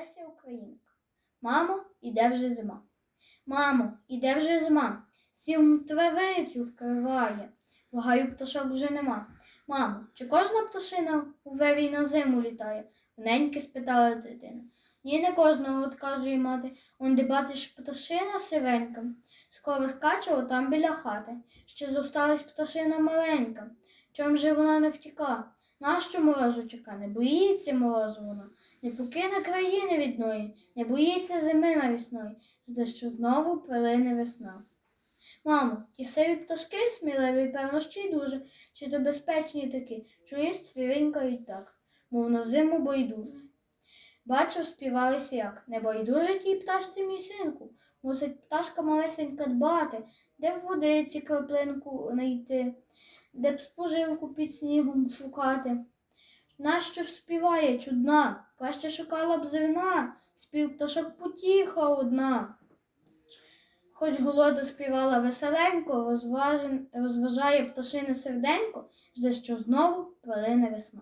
Леся Українка. Мамо, іде вже зима. Мамо, іде вже зима. Сім травицю вкриває. В гаю пташок вже нема. Мамо, чи кожна пташина у вевій на зиму літає? Неньки спитала дитина. Ні, не кожного, отказує мати. Он де бачиш пташина сивенька. Скоро скаче отам біля хати. Ще зосталась пташина маленька. Чом же вона не втіка? Нащо морозу чека? Не боїться морозу вона. Не покине країни відної, не боїться зими навісної, за що знову прилине весна. Мамо, ті сиві пташки сміливі, певно, ще й дуже, чи то безпечні такі, чуєш, цвірінькають так, мов на зиму байдуже. Бачив, співалися як, не байдуже тій пташці мій синку, мусить пташка малесенька дбати, де в водиці краплинку знайти, де б споживку під снігом шукати. Нащо ж співає чудна? Краще шукала б зерна, спів пташок потіха одна. Хоч голода співала веселенько, розважен, розважає пташине серденько, жде, що знову палине весна.